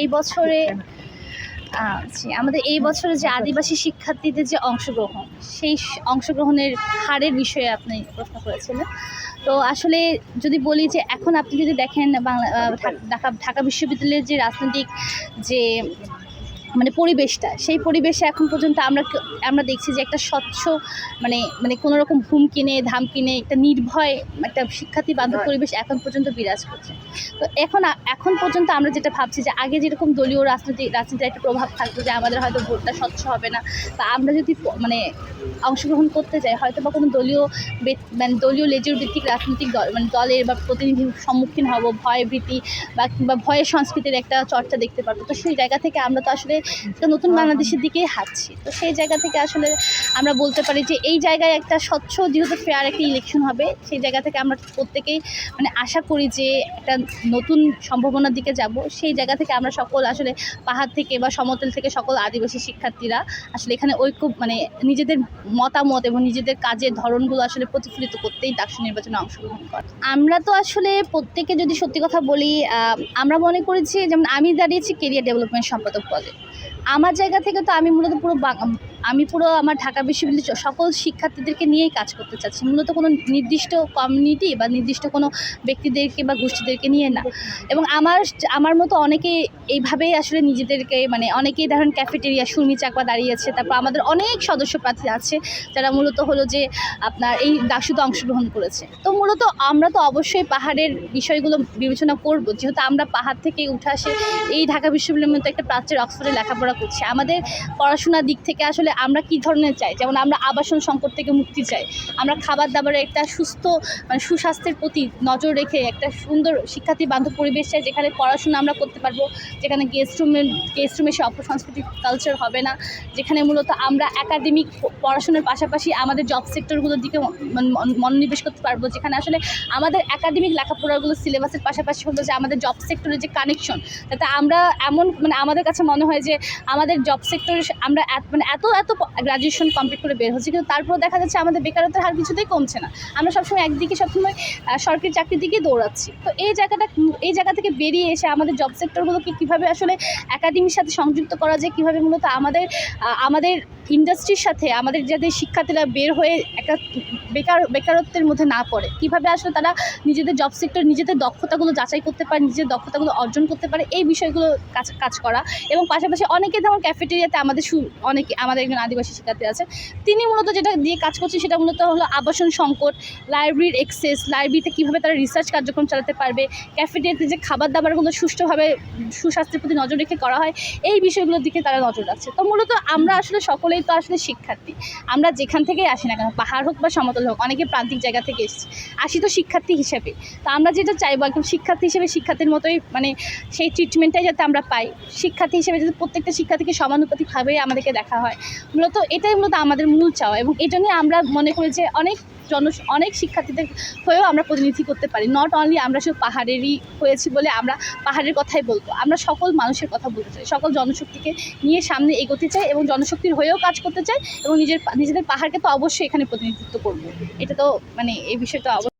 এই বছরে আমাদের এই বছরে যে আদিবাসী শিক্ষার্থীদের যে অংশগ্রহণ, সেই অংশগ্রহণের হারের বিষয়ে আপনি প্রশ্ন করেছিলেন। তো আসলে যদি বলি যে এখন আপনি যদি দেখেন বাংলা ঢাকা ঢাকা বিশ্ববিদ্যালয়ের যে রাজনৈতিক যে মানে পরিবেশটা সেই পরিবেশে এখন পর্যন্ত আমরা আমরা দেখছি যে একটা স্বচ্ছ মানে মানে কোনো রকম হুমকি নেই ধামকি নেই একটা নির্ভয় একটা শিক্ষার্থী বান্ধব পরিবেশ এখন পর্যন্ত বিরাজ করছে। তো এখন এখন পর্যন্ত আমরা যেটা ভাবছি যে আগে যেরকম দলীয় রাজনৈতিক রাজনীতির একটা প্রভাব থাকতো যে আমাদের হয়তো ভোটটা স্বচ্ছ হবে না তা আমরা যদি মানে অংশগ্রহণ করতে যাই হয়তো বা কোনো দলীয় বে- মানে দলীয় লেজুর ভিত্তিক রাজনৈতিক দল মানে দলের বা প্রতিনিধির সম্মুখীন হব ভয় ভীতি বা কিংবা ভয়ের সংস্কৃতির একটা চর্চা দেখতে পারব। তো সেই জায়গা থেকে আমরা তো আসলে একটা নতুন বাংলাদেশের দিকেই হাঁটছি। তো সেই জায়গা থেকে আসলে আমরা বলতে পারি যে এই জায়গায় একটা স্বচ্ছ যেহেতু ফেয়ার একটা ইলেকশন হবে সেই জায়গা থেকে আমরা প্রত্যেকেই মানে আশা করি যে একটা নতুন সম্ভাবনার দিকে যাব। সেই জায়গা থেকে আমরা সকল আসলে পাহাড় থেকে বা সমতল থেকে সকল আদিবাসী শিক্ষার্থীরা আসলে এখানে ঐক্য মানে নিজেদের মতামত এবং নিজেদের কাজের ধরনগুলো আসলে প্রতিফলিত করতেই ডাকসু নির্বাচনে অংশগ্রহণ করে। আমরা তো আসলে প্রত্যেকে যদি সত্যি কথা বলি আমরা মনে করেছি যেমন আমি দাঁড়িয়েছি কেরিয়ার ডেভেলপমেন্ট সম্পাদক পদে। আমার জায়গা থেকে তো আমি মূলত পুরো আমি পুরো আমার ঢাকা বিশ্ববিদ্যালয়ের সকল শিক্ষার্থীদেরকে নিয়েই কাজ করতে চাচ্ছি। মূলত কোনো নির্দিষ্ট কমিউনিটি বা নির্দিষ্ট কোনো ব্যক্তিদেরকে বা গোষ্ঠীদেরকে নিয়ে না। এবং আমার আমার মতো অনেকে এইভাবেই আসলে নিজেদেরকে মানে অনেকেই ধরেন ক্যাফেটেরিয়া সুরমি চাকমা দাঁড়িয়েছে তারপর আমাদের অনেক সদস্য প্রার্থী আছে, যারা মূলত হলো যে আপনার এই ডাকসুতে অংশগ্রহণ করেছে। তো মূলত আমরা তো অবশ্যই পাহাড়ের বিষয়গুলো বিবেচনা করব। যেহেতু আমরা পাহাড় থেকে উঠে আসে, এই ঢাকা বিশ্ববিদ্যালয়ের মতো একটা প্রাচ্যের অক্সফোর্ডে লেখাপড়া করছি। আমাদের পড়াশোনার দিক থেকে আসলে আমরা কী ধরনের চাই? যেমন আমরা আবাসন সংকট থেকে মুক্তি চাই। আমরা খাবার দাবারের একটা সুস্থ মানে সুস্বাস্থ্যের প্রতি নজর রেখে একটা সুন্দর শিক্ষার্থী বান্ধব পরিবেশ চাই, যেখানে পড়াশোনা আমরা করতে পারব। যেখানে গেস্ট রুমে গেস্ট রুমে এসে অপসংস্কৃতিক কালচার হবে না। যেখানে মূলত আমরা একাডেমিক পড়াশোনার পাশাপাশি আমাদের জব সেক্টরগুলোর দিকে মন- মন- মনোনিবেশ করতে পারব। যেখানে আসলে আমাদের একাডেমিক লেখাপড়াগুলো সিলেবাসের পাশাপাশি হলো যে আমাদের জব সেক্টরের যে কানেকশন যাতে আমরা এমন মানে আমাদের কাছে মনে হয় যে আমাদের জব সেক্টরে আমরা মানে এত এত গ্রাজুয়েশন কমপ্লিট করে বের হচ্ছি, কিন্তু তারপর দেখা যাচ্ছে আমাদের বেকারত্বের হার কিছুতেই কমছে না। আমরা সবসময় একদিকে সবসময় সরকারি চাকরির দিকে দৌড়াচ্ছি। তো এই জায়গাটা, এই জায়গা থেকে বেরিয়ে এসে আমাদের জব সেক্টরগুলোকে কীভাবে আসলে একাডেমির সাথে সংযুক্ত করা যায়, কীভাবে মূলত আমাদের আমাদের ইন্ডাস্ট্রির সাথে আমাদের যাদের শিক্ষার্থীরা বের হয়ে একটা বেকার, বেকারত্বের মধ্যে না পড়ে, কীভাবে আসলে তারা নিজেদের জব সেক্টর নিজেদের দক্ষতাগুলো যাচাই করতে পারে, নিজেদের দক্ষতাগুলো অর্জন করতে পারে, এই বিষয়গুলো কাজ কাজ করা এবং পাশাপাশি অনেকে যেমন ক্যাফেটেরিয়াতে আমাদের সু- অনেকে আমাদের একজন আদিবাসী শিক্ষার্থী আছে তিনি মূলত যেটা দিয়ে কাজ করছে সেটা মূলত হলো আবাসন সংকট লাইব্রেরির এক্সেস লাইব্রেরিতে কীভাবে তারা রিসার্চ কার্যক্রম চালাতে পারবে ক্যাফেটেরিয়াতে যে খাবার দাবারগুলো সুষ্ঠুভাবে সুস্বাস্থ্যের প্রতি নজর রেখে করা হয়, এই বিষয়গুলোর দিকে তারা নজর রাখছে। তো মূলত আমরা আসলে সকলেই তো আসলে শিক্ষার্থী। আমরা যেখান থেকেই আসি না কেন, পাহাড় হোক বা সমতল হোক, অনেকে প্রান্তিক জায়গা থেকে এসেছি। আসি তো শিক্ষার্থী হিসেবে। তো আমরা যেটা চাইব একদম শিক্ষার্থী হিসেবে, শিক্ষার্থীর মতোই মানে সেই ট্রিটমেন্টটাই যাতে আমরা পাই। শিক্ষার্থী হিসেবে যাতে প্রত্যেকটা শিক্ষার্থীকে সমানুপাতিকভাবে আমাদেরকে দেখা হয়। মূলত এটাই মূলত আমাদের মূল চাওয়া এবং এটা নিয়ে আমরা মনে করি যে অনেক জন অনেক শিক্ষার্থীদের হয়েও আমরা প্রতিনিধি করতে পারি। নট অনলি আমরা শুধু পাহাড়েরই হয়েছি বলে আমরা পাহাড়ের কথাই বলব, আমরা সকল মানুষের কথা বলতে চাই। সকল জনশক্তিকে নিয়ে সামনে এগোতে চাই এবং জনশক্তির হয়েও কাজ করতে চাই এবং নিজের নিজেদের পাহাড়কে তো অবশ্যই এখানে প্রতিনিধিত্ব করব। এটা তো মানে এই বিষয়টা অবশ্যই